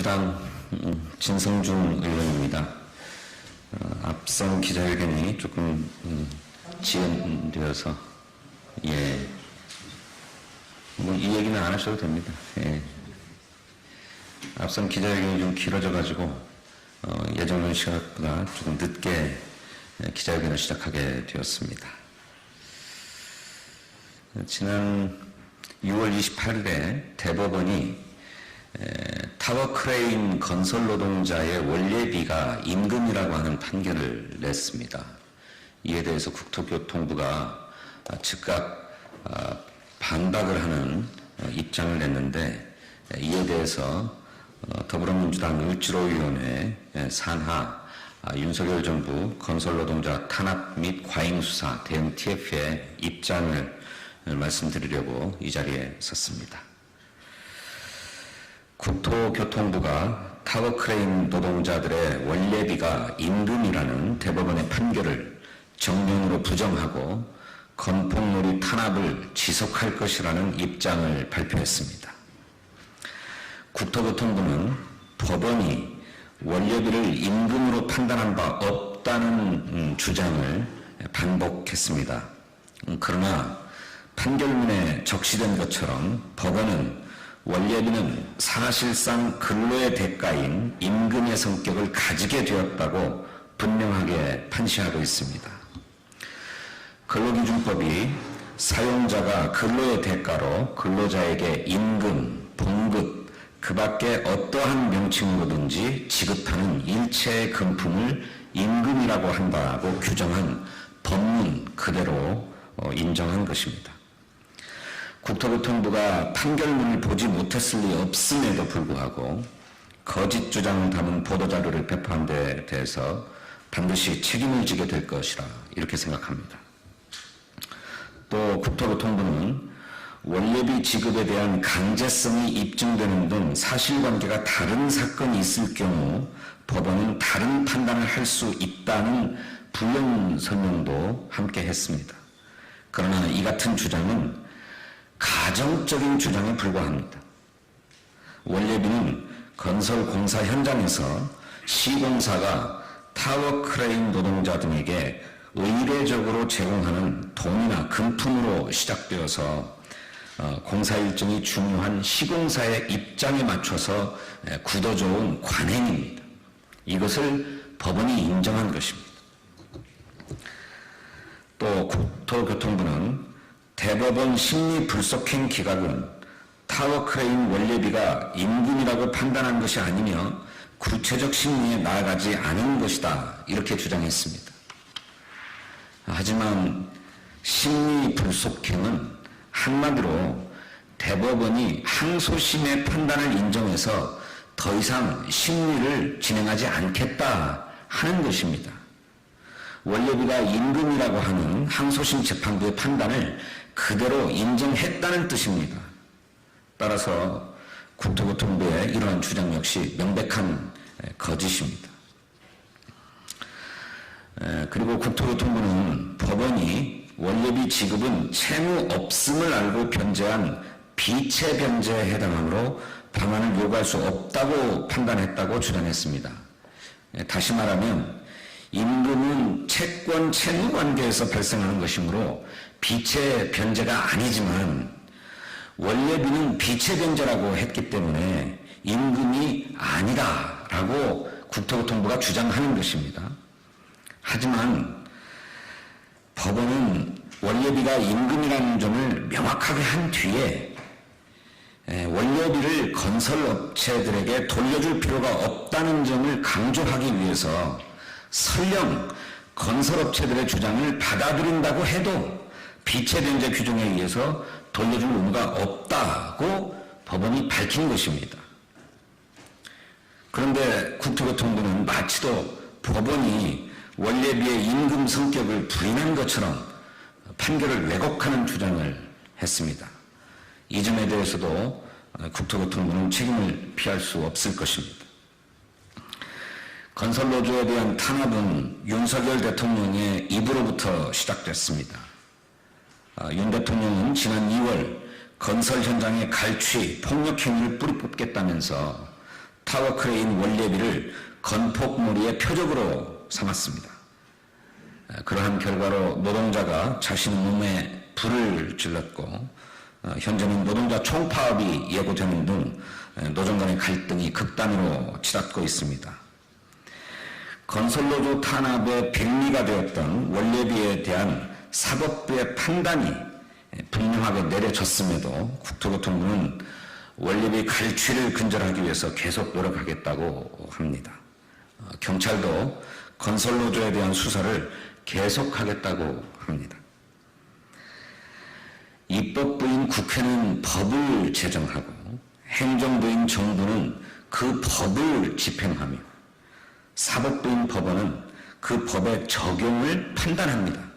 민주당 음, 진성준 의원입니다. 어, 앞선 기자회견이 조금 음, 지연되어서 예, 뭐 이 얘기는 안 하셔도 됩니다. 예. 앞선 기자회견이 좀 길어져가지고 어, 예정된 시간보다 조금 늦게 예, 기자회견을 시작하게 되었습니다. 지난 6월 28일에 대법원이 에, 타워 크레인 건설 노동자의 원래비가 임금이라고 하는 판결을 냈습니다. 이에 대해서 국토교통부가 아, 즉각 아, 반박을 하는 어, 입장을 냈는데 에, 이에 대해서 어, 더불어민주당 을지로위원회 에, 산하 아, 윤석열 정부 건설 노동자 탄압 및 과잉 수사 대응 TF의 입장을 말씀드리려고 이 자리에 섰습니다. 국토교통부가 타워크레인 노동자들의 원래비가 임금이라는 대법원의 판결을 정면으로 부정하고 건폭놀이 탄압을 지속할 것이라는 입장을 발표했습니다. 국토교통부는 법원이 원래비를 임금으로 판단한 바 없다는 음, 주장을 반복했습니다. 음, 그러나 판결문에 적시된 것처럼 법원은 원래비는 사실상 근로의 대가인 임금의 성격을 가지게 되었다고 분명하게 판시하고 있습니다. 근로기준법이 사용자가 근로의 대가로 근로자에게 임금, 봉급, 그 밖에 어떠한 명칭으로든지 지급하는 일체의 금품을 임금이라고 한다고 규정한 법문 그대로 어, 인정한 것입니다. 국토교통부가 판결문을 보지 못했을 리 없음에도 불구하고 거짓 주장을 담은 보도자료를 배포한 데 대해서 반드시 책임을 지게 될 것이라 이렇게 생각합니다. 또 국토교통부는 원래비 지급에 대한 강제성이 입증되는 등 사실관계가 다른 사건이 있을 경우 법원은 다른 판단을 할 수 있다는 부연 설명도 함께 했습니다. 그러나 이 같은 주장은 가정적인 주장에 불과합니다. 원래비는 건설 공사 현장에서 시공사가 타워 크레인 노동자 등에게 의례적으로 제공하는 돈이나 금품으로 시작되어서 어, 공사 일정이 중요한 시공사의 입장에 맞춰서 에, 굳어져 온 관행입니다. 이것을 법원이 인정한 것입니다. 또 국토교통부는 대법원 심리 불속행 기각은 타워 크레인 원래비가 임금이라고 판단한 것이 아니며 구체적 심리에 나아가지 않은 것이다. 이렇게 주장했습니다. 하지만 심리 불속행은 한마디로 대법원이 항소심의 판단을 인정해서 더 이상 심리를 진행하지 않겠다 하는 것입니다. 원래비가 임금이라고 하는 항소심 재판부의 판단을 그대로 인정했다는 뜻입니다. 따라서 국토교통부의 이러한 주장 역시 명백한 거짓입니다. 그리고 국토교통부는 법원이 원래비 지급은 채무 없음을 알고 변제한 비채 변제에 해당하므로 방안을 요구할 수 없다고 판단했다고 주장했습니다. 다시 말하면 임금은 채권 채무 관계에서 발생하는 것이므로 비채 변제가 아니지만 원래 비는 비채 변제라고 했기 때문에 임금이 아니다라고 국토교통부가 주장하는 것입니다. 하지만 법원은 원래비가 임금이라는 점을 명확하게 한 뒤에 원래비를 건설업체들에게 돌려줄 필요가 없다는 점을 강조하기 위해서 설령 건설업체들의 주장을 받아들인다고 해도 비체변제 규정에 의해서 돌려줄 의무가 없다고 법원이 밝힌 것입니다. 그런데 국토교통부는 마치도 법원이 원래비의 임금 성격을 부인한 것처럼 판결을 왜곡하는 주장을 했습니다. 이 점에 대해서도 국토교통부는 책임을 피할 수 없을 것입니다. 건설노조에 대한 탄압은 윤석열 대통령의 입으로부터 시작됐습니다. 아, 윤 대통령은 지난 2월 건설 현장의 갈취, 폭력 행위를 뿌리 뽑겠다면서 타워 크레인 원래비를 건폭놀이의 표적으로 삼았습니다. 어, 그러한 결과로 노동자가 자신 몸에 불을 질렀고 어, 현재는 노동자 총파업이 예고되는 등 에, 노정 간의 갈등이 극단으로 치닫고 있습니다. 건설노조 탄압의 백미가 되었던 원래비에 대한 사법부의 판단이 분명하게 내려졌음에도 국토교통부는 원래비 갈취를 근절하기 위해서 계속 노력하겠다고 합니다. 어, 경찰도 건설노조에 대한 수사를 계속하겠다고 합니다. 입법부인 국회는 법을 제정하고 행정부인 정부는 그 법을 집행하며 사법부인 법원은 그 법의 적용을 판단합니다.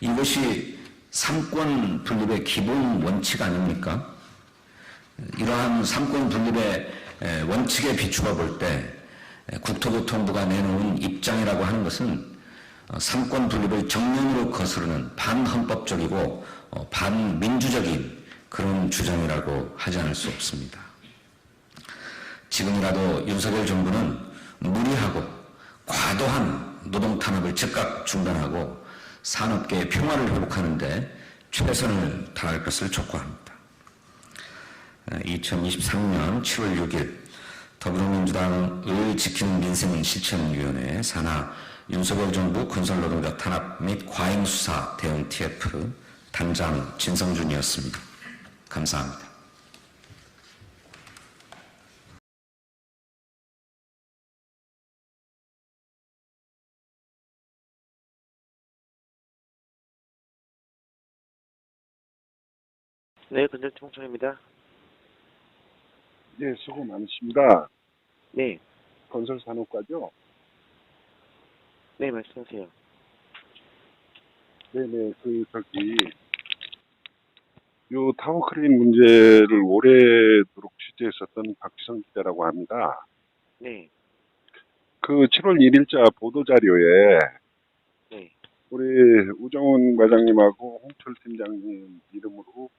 이것이 삼권 분립의 기본 원칙 아닙니까? 이러한 삼권 분립의 에, 원칙에 비추어 볼 때 국토교통부가 내놓은 입장이라고 하는 것은 어, 삼권 분립을 정면으로 거스르는 반헌법적이고 어, 반민주적인 그런 주장이라고 하지 않을 수 없습니다. 지금이라도 윤석열 정부는 무리하고 과도한 노동 탄압을 즉각 중단하고 산업계의 평화를 회복하는데 최선을 다할 것을 촉구합니다. 2023년 7월 6일 더불어민주당을 지키는 민생 실천위원회 산하 윤석열 정부 건설노동자 탄압 및 과잉수사 대응 TF 단장 진성준이었습니다. 감사합니다. 네, 건설팀 홍청입니다. 예, 수고 많으십니다. 네, 건설산업과죠? 네, 말씀하세요. 네네, 그, 저기, 요 타워 크레인 문제를 오래도록 취재했었던 박지성 기자라고 합니다. 네, 그 7월 1일자 보도자료에 네, 우리 우정훈 과장님하고 홍철 팀장님 이름으로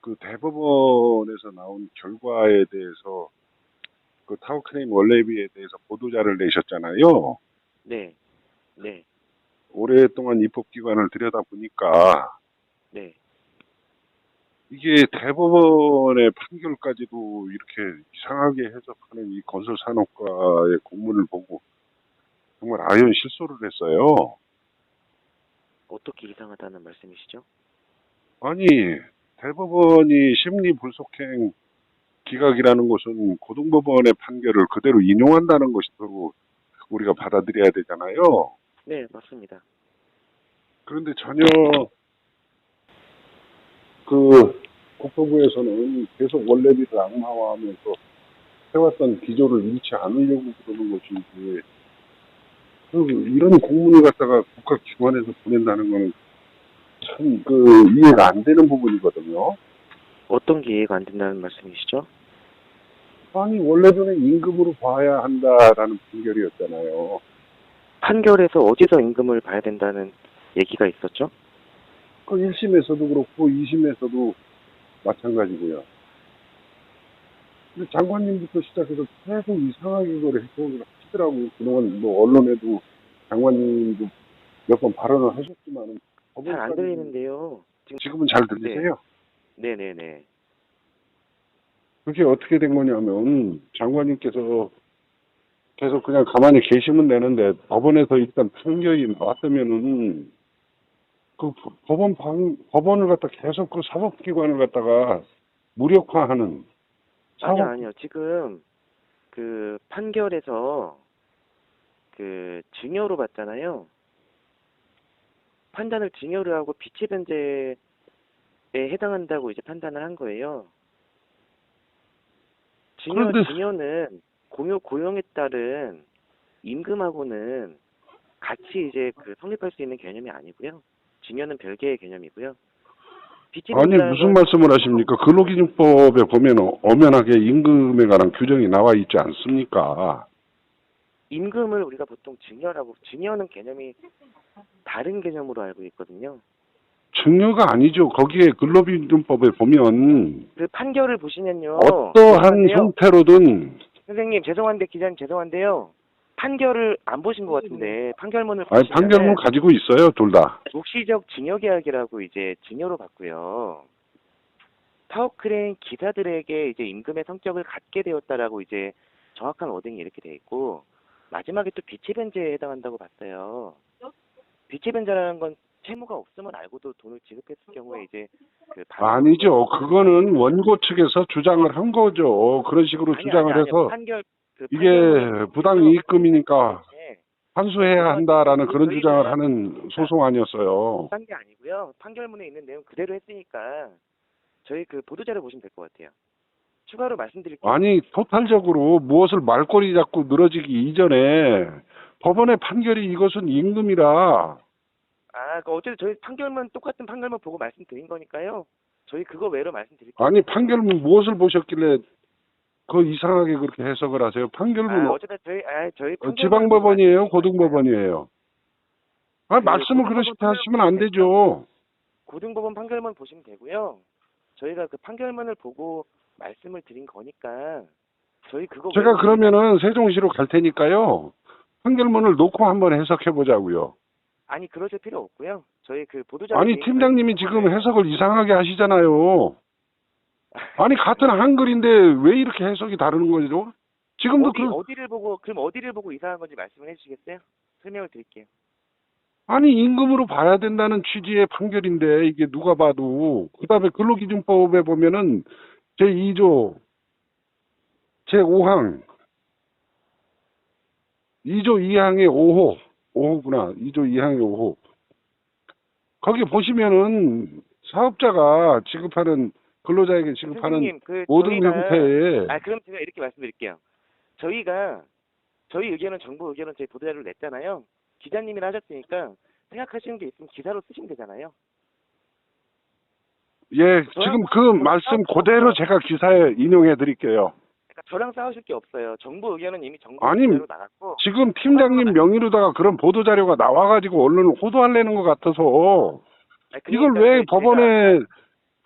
그 대법원에서 나온 결과에 대해서 그 타워 크레인 원래비에 대해서 보도자를 내셨잖아요. 네, 네, 오랫동안 입법기관을 들여다보니까 네. 이게 대법원의 판결까지도 이렇게 이상하게 해석하는 이 건설산업과의 공문을 보고 정말 아연 실소를 했어요. 어떻게 이상하다는 말씀이시죠? 아니, 대법원이 심리 불속행 기각이라는 것은 고등법원의 판결을 그대로 인용한다는 것으로 우리가 받아들여야 되잖아요. 네, 맞습니다. 그런데 전혀 그 국토부에서는 계속 원래비를 악마화하면서 해왔던 기조를 잃지 않으려고 그러는 것이지 그 이런 공문을 갖다가 국가기관에서 보낸다는 거는 참 그 이해가 안 되는 부분이거든요. 어떤 게 이해가 안 된다는 말씀이시죠? 아니 원래는 임금으로 봐야 한다라는 판결이었잖아요. 판결에서 어디서 임금을 봐야 된다는 얘기가 있었죠? 그 1심에서도 그렇고 2심에서도 마찬가지고요. 근데 장관님부터 시작해서 계속 이상하게 그걸 해석을 하시더라고요. 그동안 뭐 언론에도 장관님도 몇 번 발언을 하셨지만은 잘 안 들리는데요. 지금 지금 은 잘 들리세요? 네, 네, 네. 그게 어떻게 된 거냐면 장관님께서 계속 그냥 가만히 계시면 되는데 법원에서 일단 판결이 나왔으면은 그 법원 방, 법원을 갖다 계속 그 사법기관을 갖다가 무력화하는 아니요, 사법- 아니요. 지금 그 판결에서 그 증여로 봤잖아요. 판단을 증여를 하고 피치 변제에 해당한다고 이제 판단을 한 거예요. 증여, 그런데- 증여는 공유 고용에 따른 임금하고는 같이 이제 그 성립할 수 있는 개념이 아니고요. 증여는 별개의 개념이고요. 아니 무슨 건- 말씀을 하십니까? 근로기준법에 보면 엄연하게 임금에 관한 규정이 나와 있지 않습니까? 임금을 우리가 보통 증여라고 증여는 개념이 다른 개념으로 알고 있거든요. 증여가 아니죠. 거기에 근로기준법에 보면 그 판결을 보시면요. 어떠한 죄송한데요. 형태로든 선생님 죄송한데 기자님 죄송한데요. 판결을 안 보신 것 같은데 판결문을 아니, 판결문 가지고 있어요, 둘 다. 묵시적 증여 계약이라고 이제 증여로 봤고요. 타워크레인 기사들에게 이제 임금의 성격을 갖게 되었다라고 이제 정확한 워딩이 이렇게 돼 있고 마지막에 또 비치 변제에 해당한다고 봤어요. 비치 변제라는 건 채무가 없으면 알고도 돈을 지급했을 경우에 이제 그 반- 아니죠. 그거는 원고 측에서 주장을 한 거죠. 그런 식으로 아니, 주장을 아니, 아니, 해서 판결 그 이게 판결문을 부당 이익금이니까 네, 환수해야 한다라는 그런 저희는- 주장을 하는 소송 아니었어요. 딴게 아니고요. 판결문에 있는 내용 그대로 했으니까 저희 그 보도자료 보시면 될 것 같아요. 추가로 말씀드릴게요. 아니, 토탈적으로 무엇을 말꼬리 잡고 늘어지기 이전에 법원의 판결이 이것은 임금이라 아, 그 어쨌든 저희 판결문 똑같은 판결문 보고 말씀드린 거니까요. 저희 그거 외로 말씀드릴게요. 아니 판결문 무엇을 보셨길래 그 이상하게 그렇게 해석을 하세요? 판결문 아, 어쨌든 저희 아, 저희 어, 판결문 지방법원이에요, 보고 고등법원이에요. 아 그 말씀을 고등법원 그러시게 하시면 안 되죠. 고등법원 판결문 보시면 되고요. 저희가 그 판결문을 보고 말씀을 드린 거니까 저희 그거 제가 그러면은 세종시로 갈 테니까요. 판결문을 놓고 한번 해석해 보자고요. 아니 그러실 필요 없고요. 저희 그 보도자료 아니 팀장님이 지금 해석을 이상하게 하시잖아요. 아니 같은 한글인데 왜 이렇게 해석이 다르는 거죠? 지금도 어디, 그 어디를 보고 그럼 어디를 보고 이상한 건지 말씀을 해주시겠어요? 설명을 드릴게요. 아니 임금으로 봐야 된다는 취지의 판결인데 이게 누가 봐도 그다음에 근로기준법에 보면은 제 2조 제 5항 2조 2항의 5호 5호구나 2조 2항의 5호 거기 보시면은 사업자가 지급하는 근로자에게 지급하는 선생님 그 모든 저희가 형태의 아 그럼 제가 이렇게 말씀드릴게요. 저희가 저희 의견은 정부 의견은 저희 보도자료를 냈잖아요. 기자님이 하셨으니까 생각하시는 게 있으면 기사로 쓰시면 되잖아요. 예 지금 그 말씀 그대로 제가 기사에 인용해 드릴게요. 그러니까 저랑 싸우실 게 없어요. 정부 의견은 이미 정부 아니, 의견으로 나갔고 지금 팀장님 명의로다가 그런 보도 자료가 나와가지고 언론을 호도하려는 것 같아서 아니, 이걸 그러니까 왜 저희- 법원의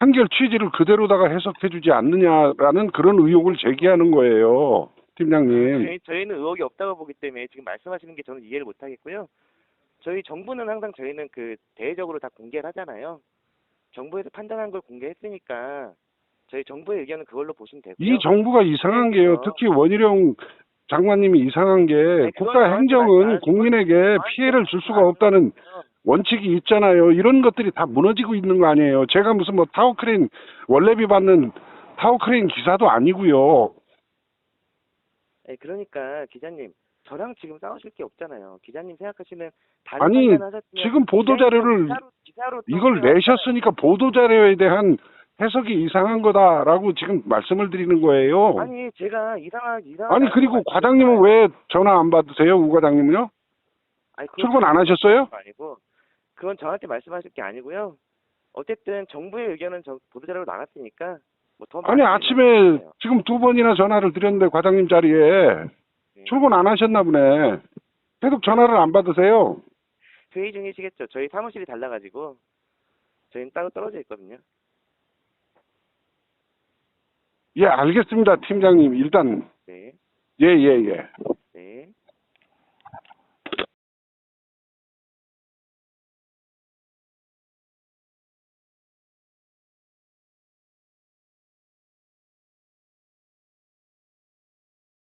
판결 취지를 그대로다가 해석해주지 않느냐라는 그런 의혹을 제기하는 거예요, 팀장님. 저희, 저희는 의혹이 없다고 보기 때문에 지금 말씀하시는 게 저는 이해를 못 하겠고요. 저희 정부는 항상 저희는 그 대외적으로 다 공개를 하잖아요. 정부에서 판단한 걸 공개했으니까 저희 정부의 의견은 그걸로 보시면 되고요. 이 정부가 이상한 게요. 특히 원희룡 장관님이 이상한 게 그건 국가 행정은 국민에게 피해를 줄 수가 없다는 원칙이 있잖아요. 이런 것들이 다 무너지고 있는 거 아니에요. 제가 무슨 뭐 타워크레인 원래비 받는 타워크레인 기사도 아니고요. 네, 그러니까 기자님 저랑 지금 싸우실 게 없잖아요. 기자님 생각하시는 다른 아니, 판단 하셨으면 지금 보도 자료를 기사로, 기사로 또 이걸 내셨으니까 보도 자료에 대한 해석이 이상한 거다라고 지금 말씀을 드리는 거예요. 아니 제가 이상한 이상한 아니 그리고 과장님은 왜 전화 안 받으세요? 우 과장님은요? 아니, 그건 출근 안 하셨어요? 아니고 그건 저한테 말씀하실 게 아니고요. 어쨌든 정부의 의견은 저 보도자료로 나갔으니까 뭐더 아니 아침에 지금 두 번이나 전화를 드렸는데 과장님 자리에 네. 출근 안 하셨나 보네. 계속 전화를 안 받으세요. 회의 중이시겠죠. 저희 사무실이 달라가지고 저희는 따로 떨어져 있거든요. 예, 알겠습니다, 팀장님. 일단 네. 예, 예, 예.